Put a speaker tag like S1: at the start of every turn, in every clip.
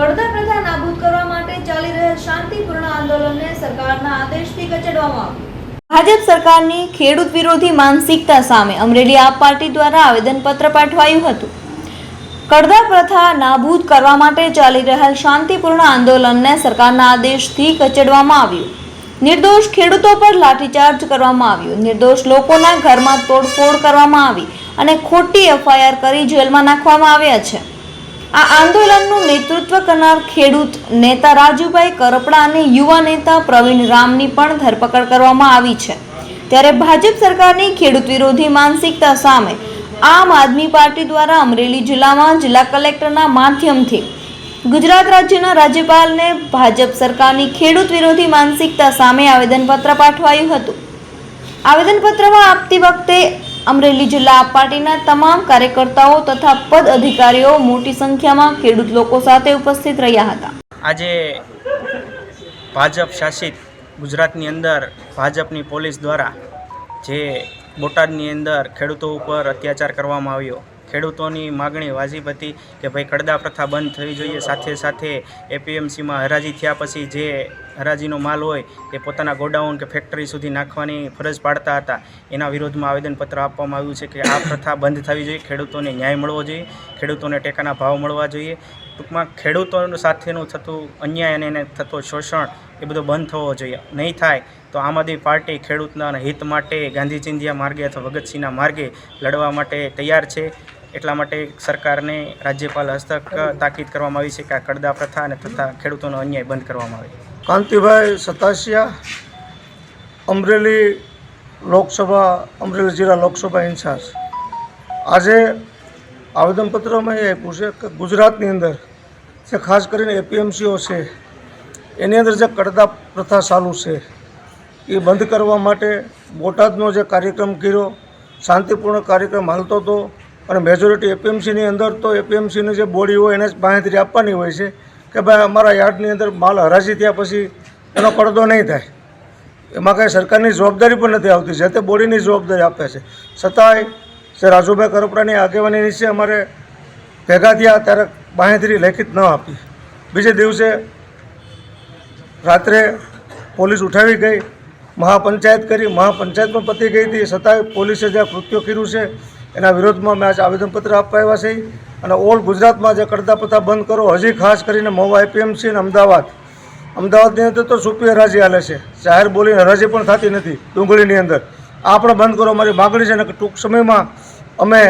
S1: કડતા પ્રથા નાબૂદ કરવા માટે ચાલી રહેલ શાંતિપૂર્ણ આંદોલનને સરકારના આદેશથી કચડવામાં આવ્યું. ભાજપ સરકારની ખેડૂત વિરોધી માનસિકતા સામે અમરેલી આપ પાર્ટી દ્વારા આવેદનપત્ર પાઠવાયું હતું. કડદા પ્રથા નાબૂદ કરવા માટે ચાલી રહેલ શાંતિપૂર્ણ આંદોલનને સરકારના આદેશથી કચડવામાં આવ્યું. નિર્દોષ ખેડૂતો પર લાઠીચાર્જ કરવામાં આવ્યો. નિર્દોષ લોકોના ઘરમાં તોડફોડ કરવામાં આવી અને ખોટી એફઆઈઆર કરી જેલમાં નાખવામાં આવ્યા છે. આ આંદોલનનું નેતૃત્વ કરનાર ખેડૂત નેતા રાજુભાઈ કરપડા અને યુવા નેતા પ્રવીણ રામની પણ ધરપકડ કરવામાં આવી છે. ત્યારે ભાજપ સરકારની ખેડૂત વિરોધી માનસિકતા સામે આમ આદમી પાર્ટી દ્વારા અમરેલી જિલ્લામાં જિલ્લા કલેક્ટરના માધ્યમથી ગુજરાત રાજ્યના રાજ્યપાલને ભાજપ સરકારની ખેડૂત વિરોધી માનસિકતા સામે આવેદનપત્ર પાઠવાયું હતું. આવેદનપત્રમાં આપતી વખતે અમરેલી જિલ્લા પાર્ટીના તમામ કાર્યકર્તાઓ તથા પદ અધિકારીઓ મોટી સંખ્યામાં ખેડૂત લોકો સાથે ઉપસ્થિત રહ્યા હતા.
S2: આજે ભાજપ શાસિત ગુજરાતની અંદર ભાજપની પોલીસ દ્વારા જે બોટાદની અંદર ખેડૂતો ઉપર અત્યાચાર કરવામાં આવ્યો ખેડૂતોની માગણી વાજિબ હતી કે ભાઈ કડદા પ્રથા બંધ થવી જોઈએ. સાથે સાથે એપીએમસીમાં હરાજી થયા પછી જે હરાજીનો માલ હોય એ પોતાના ગોડાઉન કે ફેક્ટરી સુધી નાખવાની ફરજ પાડતા હતા. એના વિરોધમાં આવેદનપત્ર આપવામાં આવ્યું છે કે આ પ્રથા બંધ થવી જોઈએ. ખેડૂતોને ન્યાય મળવો જોઈએ. ખેડૂતોને ટેકાના ભાવ મળવા જોઈએ. ટૂંકમાં ખેડૂતો સાથેનું થતું અન્યાય અને એને થતો શોષણ એ બધો બંધ થવો જોઈએ. નહીં થાય તો આમ આદમી પાર્ટી ખેડૂતના હિત માટે ગાંધી ચિંધિયા માર્ગે અથવા ભગતસિંહના માર્ગે લડવા માટે તૈયાર છે. એટલા માટે સરકારને રાજ્યપાલ હસ્તક તાકીદ કરવામાં આવી છે કે આ કડદા પ્રથા અને તથા ખેડૂતોનો અન્યાય બંધ કરવામાં આવે.
S3: કાંતિભાઈ સતાસિયા, અમરેલી લોકસભા, અમરેલી જિલ્લા લોકસભા ઇન્ચાર્જ. આજે આવેદનપત્રમાં એ આપ્યું છે કે ગુજરાતની અંદર જે ખાસ કરીને એપીએમસીઓ છે, એની અંદર જે કડદા પ્રથા ચાલુ છે, એ બંધ કરવા માટે બોટાદનો જે કાર્યક્રમ કર્યો, શાંતિપૂર્ણ કાર્યક્રમ હાલતો હતો અને મેજોરિટી એપીએમસીની અંદર તો એપીએમસીની જે બોડી હોય એને જ બાંહેધરી આપવાની હોય છે કે ભાઈ અમારા યાર્ડની અંદર માલ હરાજી થયા પછી એનો પડદો નહીં થાય. એમાં કાંઈ સરકારની જવાબદારી પણ નથી આવતી, જે તે બોડીની જવાબદારી આપે છે. છતાંય જે રાજુભાઈ કરોપરાની આગેવાની નીચે અમારે ભેગા થયા ત્યારે બાંહેધરી લેખિત ન આપી. બીજે દિવસે રાત્રે પોલીસ ઉઠાવી ગઈ, મહાપંચાયત કરી મહાપંચાયત પણ પતી ગઈ હતી. છતાંય પોલીસે જે કૃત્યો કર્યું છે એના વિરોધમાં મેં આજે આવેદનપત્ર આપવા આવ્યા છે. અને ઓલ ગુજરાતમાં જે કરતા પ્રથા બંધ કરો, હજી ખાસ કરીને મહુવા એપીએમસી અને અમદાવાદ. અમદાવાદની અંદર તો સુપી હરાજી હાલે છે. જાહેર બોલીને હરાજી પણ થતી નથી ડુંગળીની અંદર. આ પણ બંધ કરો મારી માગણી છે. ને કે ટૂંક સમયમાં અમે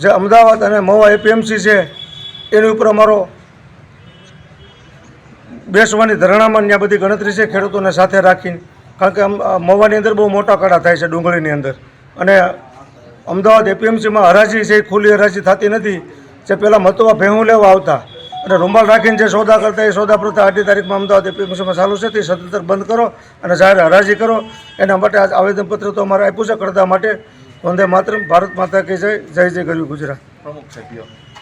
S3: જે અમદાવાદ અને મહુવા એપીએમસી છે, એની ઉપર અમારો બેસવાની ધરણામાં ત્યાં બધી ગણતરી છે ખેડૂતોને સાથે રાખીને. કારણ કે મહુવાની અંદર બહુ મોટા કડા થાય છે ડુંગળીની અંદર. અને અમદાવાદ એપીએમસીમાં હરાજી છે, એ ખુલ્લી હરાજી થતી નથી, જે પહેલાં મતવા ભેહું લેવા આવતા. અને રૂમાલ રાખીને જે સોદા કરતા, એ સોદા પ્રથા આઠી તારીખમાં અમદાવાદ એપીએમસીમાં ચાલુ છે, તે સતત બંધ કરો અને જાહેર હરાજી કરો. એના માટે આજ આવેદનપત્ર તો અમારે આપ્યું છે, કરતા માટે. વંદે માત્ર ભારત માતા કે જય જય જય ગરવી ગુજરાત.
S4: પ્રમુખ સભ્યો